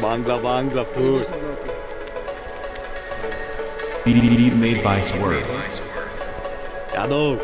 Bangla, bangla. Beat made by Swerve. Jadą.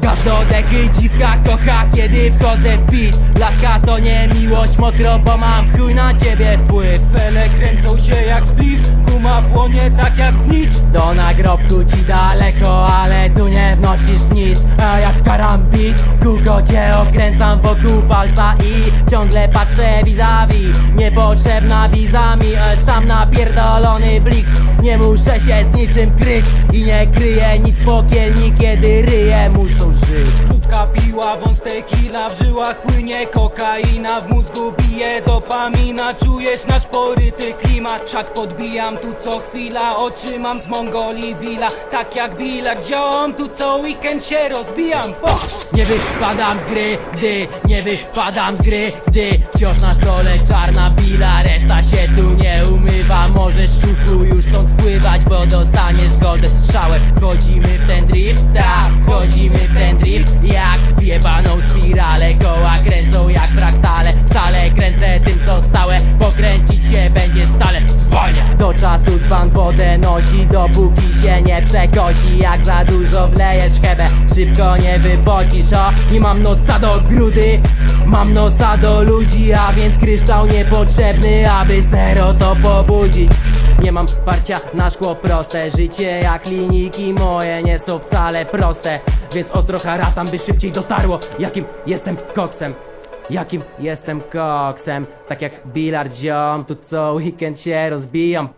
Gaz do dechy, dziwka kocha, kiedy wchodzę w beat Laska to nie miłość, mokro, bo mam w chuj na ciebie wpływ Fele kręcą się jak spliff, guma płonie tak jak znicz Do nagrobku ci daleko, ale tu nie wnosisz nic A jak karambit, kółko cię okręcam wokół palca I ciągle patrzę vis-a-vis, niepotrzebna wizami Eszczam napierdolony blisk, nie muszę się z niczym kryć I nie kryję nic pokielni, kiedy ryje muszą żyć. Krótka piła, wąs tequila, w żyłach płynie kokaina. W mózgu bije dopamina, czujesz nasz poryty klimat. Wszak podbijam tu co chwila, oczy mam z Mongolii Billa Tak jak bilak ziom, tu co weekend się rozbijam. Po. Nie wypadam z gry, gdy nie wypadam z gry Gdy wciąż na stole czarna bila, reszta się tu nie umywa. Możesz czuchu już stąd spływać, bo dostaniesz golden shower. Wchodzimy w ten drift, tak, wchodzimy w ten drift Do czasu dzban wodę nosi, dopóki się nie przekosi. Jak za dużo wlejesz hebę, szybko nie wypocisz. O, nie mam nosa do grudy, mam nosa do ludzi A więc kryształ niepotrzebny, aby sero to pobudzić. Nie mam parcia na szkło proste Życie jak linijki moje nie są wcale proste. Więc ostro haratam by szybciej dotarło Jakim jestem koksem Jakim jestem koksem? Tak jak bilard ziom Tu co weekend się rozbijam